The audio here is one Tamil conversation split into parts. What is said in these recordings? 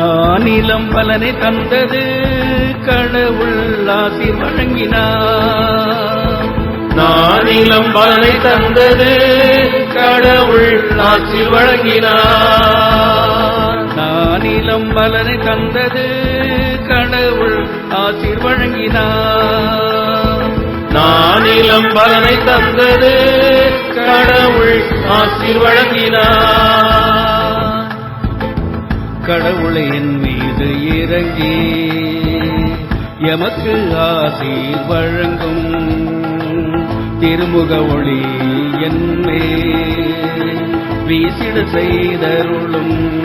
நானிலம் பலனை தந்தது கடவுள் ஆசி வழங்கினார். நானிலம் பலனை தந்தது கடவுள் ஆட்சி வழங்கினார். நானிலம் பலனை தந்தது கடவுள் ஆசிர் வழங்கினார். நானிலம் பலனை தந்தது கடவுள் ஆட்சி வழங்கினார். கடவுளை என் மீது இறங்கி எமக்கு ஆசீர் வழங்கும் திருமுக ஒளி என்னே. வீசிட செய்தருளும்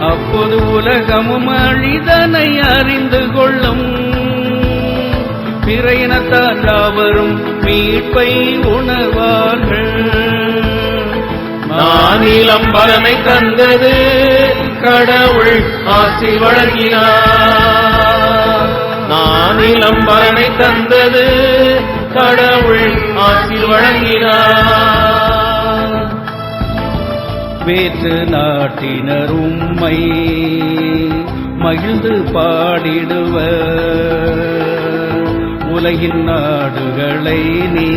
அப்போது உலகமும் அழிதனை அறிந்து கொள்ளும். பிற இனத்தார் யாவரும் மீட்பை உணர்வார்கள். நானிலம் பலனை தந்தது. கடவுள் ஆசி வழங்கினார். நானிலம் பலனை தந்தது கடவுள் ஆசி வழங்கினார். வேற்று நாட்டினர் உம்மை மகிழ்ந்து பாடிடுவர். உலகின் நாடுகளை நீ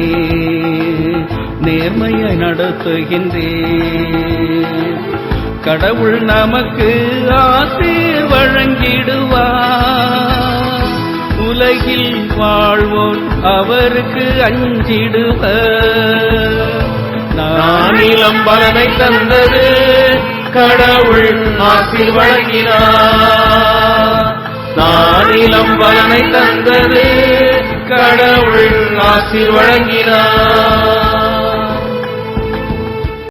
நேர்மையை நடத்துகின்றே கடவுள் நமக்கு ஆசீர் வழங்கிடுவார். உலகில் வாழ்வோர் அவருக்கு அஞ்சிடுவர். நானிலம் பலனை தந்தது கடவுள் ஆசி வழங்கினார். நானிலம் பலனை தந்தது கடவுள் ஆசி வழங்கினார்.